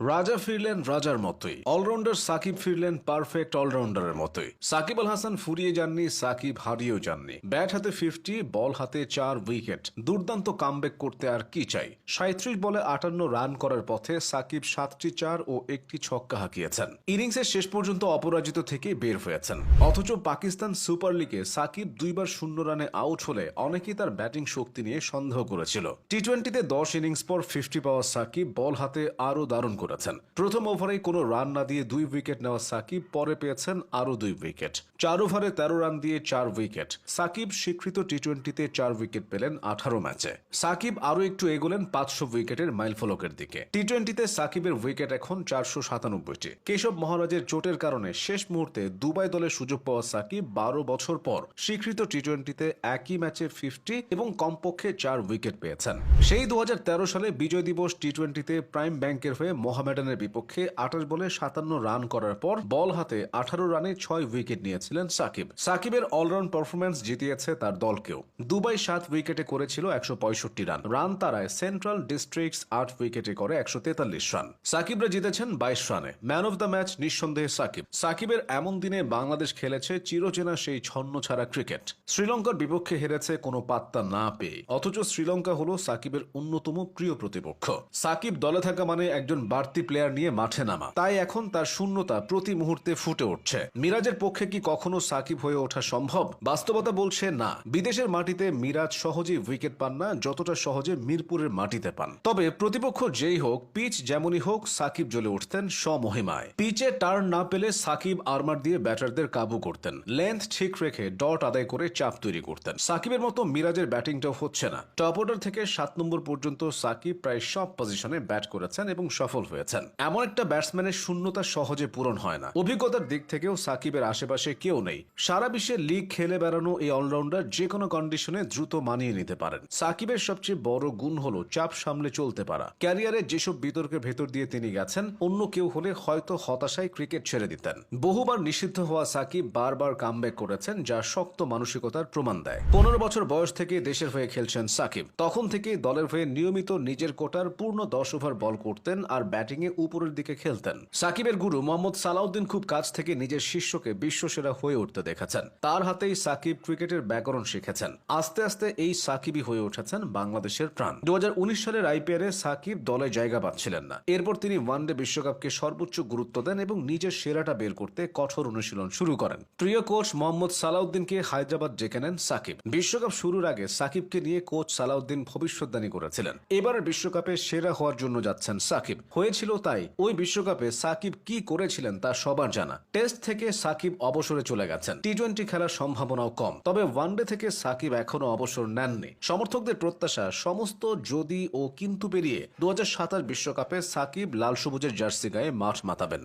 রাজা ফিরলেন রাজার মতোই। অলরাউন্ডার সাকিব ফিরলেন পারফেক্ট অলরাউন্ডারের মতোই। সাকিব আল হাসান ফুরিয়ে যাননি, সাকিব হারিয়েও যাননি। ব্যাট হাতে ফিফটি, বল হাতে চার উইকেট। দুর্দান্ত কামব্যাক করতে আর কি চাই? সাঁত্রিশ বলে আটান্ন রান করার পথে সাকিব সাতটি চার ও একটি ছক্কা হাঁকিয়েছেন। ইনিংসের শেষ পর্যন্ত অপরাজিত থেকে বের হয়েছেন। অথচ পাকিস্তান সুপার লিগে সাকিব দুইবার শূন্য রানে আউট হলে অনেকেই তার ব্যাটিং শক্তি নিয়ে সন্দেহ করেছিল। টি টোয়েন্টিতে দশ ইনিংস পর ফিফটি পাওয়া সাকিব বল হাতে আরও দারুণ করেছেন প্রথম ওভারেই কোনো রান না দিয়ে দুই উইকেট নেওয়া সাকিব, পরে পেয়েছেন আরও দুই উইকেট। চার ওভারে তেরো রান দিয়ে চার উইকেট। সাকিব স্বীকৃত টি টোয়েন্টিতে চার উইকেট পেলেন আঠারো ম্যাচে। সাকিব আরও একটু এগোলেন পাঁচশো উইকেটের মাইলফলকের দিকে। টি টোয়েন্টিতে সাকিবের উইকেট এখন চারশো সাতানব্বইটি। কেশব মহারাজের চোটের কারণে শেষ মুহূর্তে দুবাই দলে সুযোগ পাওয়া সাকিব বারো বছর পর স্বীকৃত টি টোয়েন্টিতে একই ম্যাচে ফিফটি এবং কমপক্ষে চার উইকেট পেয়েছেন। সেই দু হাজার তেরো সালে বিজয় দিবস টি টোয়েন্টিতে প্রাইম ব্যাংকের হয়ে মোহামেডানের বিপক্ষে আঠাশ বলে সাতান্ন রান করার পর বল হাতে আঠারো রানে ছয় উইকেট নিয়েছিলেন সাকিব। সাকিবের অলরাউন্ড পারফরমেন্স জিতিয়েছে তার দলকেও। দুবাই সাত উইকেটে করেছিল একশো পঁয়ষট্টি রান। রান তারায় সেন্ট্রাল ডিস্ট্রিক্টস আট উইকেটে করে একশো তেতাল্লিশ রান। সাকিবরা জিতেছেন বাইশ রানে। ম্যান অফ দ্য ম্যাচ নিঃসন্দেহে সাকিব। সাকিবের এমন দিনে বাংলাদেশ খেলেছে চিরচেনা সেই ছন্ন ছাড়া ক্রিকেট। শ্রীলঙ্কার বিপক্ষে হেরেছে কোনো পাত্তা না পেয়ে। অথচ শ্রীলঙ্কা হলো সাকিবের অন্যতম প্রিয় প্রতিপক্ষ। সাকিব দলে থাকা মানে একজন বাড়তি প্লেয়ার নিয়ে মাঠে নামা। তাই এখন তার শূন্যতা প্রতি মুহূর্তে ফুটে উঠছে। মিরাজের পক্ষে কি কখনো সাকিব হয়ে ওঠা সম্ভব? বাস্তবতা বলছে না। বিদেশের মাটিতে মিরাজ সহজেই উইকেট পান না, যতটা সহজে মিরপুরের মাটিতে পান। তবে প্রতিপক্ষ যেই হোক পিচ যেমনই হোক, সাকিব জ্বলে উঠতেন স্বমহিমায়। পিচে টার্ন না পেলে সাকিব আর্মার দিয়ে ব্যাটারদের কাবু করতেন। লেন্থ ঠিক রেখে ডট আদায় করে চাপ তৈরি করতেন। সাকিবের মতো মিরাজের ব্যাটিংটাও হচ্ছে না। টপ অর্ডার থেকে সাত নম্বর পর্যন্ত সাকিব প্রায় সব পজিশনে ব্যাট করেছেন এবং সফল হয়েছেন। এমন একটা ব্যাটসম্যানের শূন্যতা সহজে পূরণ হয় না। অভিজ্ঞতার দিক থেকেও সাকিবের আশেপাশে কেউ নেই। সারা বিশ্বে লিগ খেলে বেড়ানো এই অলরাউন্ডার যে কোনো কন্ডিশনে দ্রুত মানিয়ে নিতে পারেন। সাকিবের সবচেয়ে বড় গুণ হলো চাপ সামলে চলতে পারা। ক্যারিয়ারে যেসব বিতর্কের ভেতর দিয়ে তিনি গেছেন, অন্য কেউ হলে হয়তো হতাশায় ক্রিকেট ছেড়ে দিতেন। বহুবার নিষিদ্ধ হওয়া সাকিব বারবার কামব্যাক করেছেন, যা শক্ত মানসিকতার প্রমাণ দেয়। পনেরো বছর বয়স থেকে দেশের হয়ে খেলছেন সাকিব। তখন থেকে দলের হয়ে নিয়মিত নিজের কোটার পূর্ণ দশ ওভার বল করতেন আর ব্যাটিংয়ে উপরের দিকে খেলতেন। সাকিবের গুরু মোহাম্মদ সালাউদ্দিন খুব কাছ থেকে নিজের শিষ্যকে বিশ্বসেরা হয়ে উঠতে দেখেছেন। তার হাতেই সাকিব ক্রিকেটের ব্যাকরণ শিখেছেন। আস্তে আস্তে এই সাকিবই হয়ে উঠেছেন বাংলাদেশের প্রাণ। দু সালের আইপিএলে সাকিব দলে জায়গা পাচ্ছিলেন না। এরপর তিনি ওয়ানডে বিশ্বকাপকে সর্বোচ্চ গুরুত্ব দেন এবং নিজের সেরাটা বের করতে কঠোর অনুশীলন শুরু করেন। প্রিয় কোচ মোহাম্মদ সালাউদ্দিনকে হায়দ্রাবাদ ডেকে নেন সাকিব। বিশ্বকাপ শুরুর আগে সাকিবকে নিয়ে কোচ সালাউদ্দিন ভবিষ্যৎবাণী করেছিলেন। এবারের বিশ্বকাপে সেরা হওয়ার জন্য যাচ্ছেন সাকিব। হয়েছিল তাই ওই বিশ্বকাপে সাকিব কি করেছিলেন তা সবার জানা। টেস্ট থেকে সাকিব অবসরে চলে গেছেন। টি টোয়েন্টি খেলার সম্ভাবনাও কম। তবে ওয়ানডে থেকে সাকিব এখনও অবসর নেননি। সমর্থকদের প্রত্যাশা সমস্ত যদি ও কিন্তু পেরিয়ে দু বিশ্বকাপে সাকিব লাল সবুজের জার্সি গায়ে মাঠ মাতাবেন।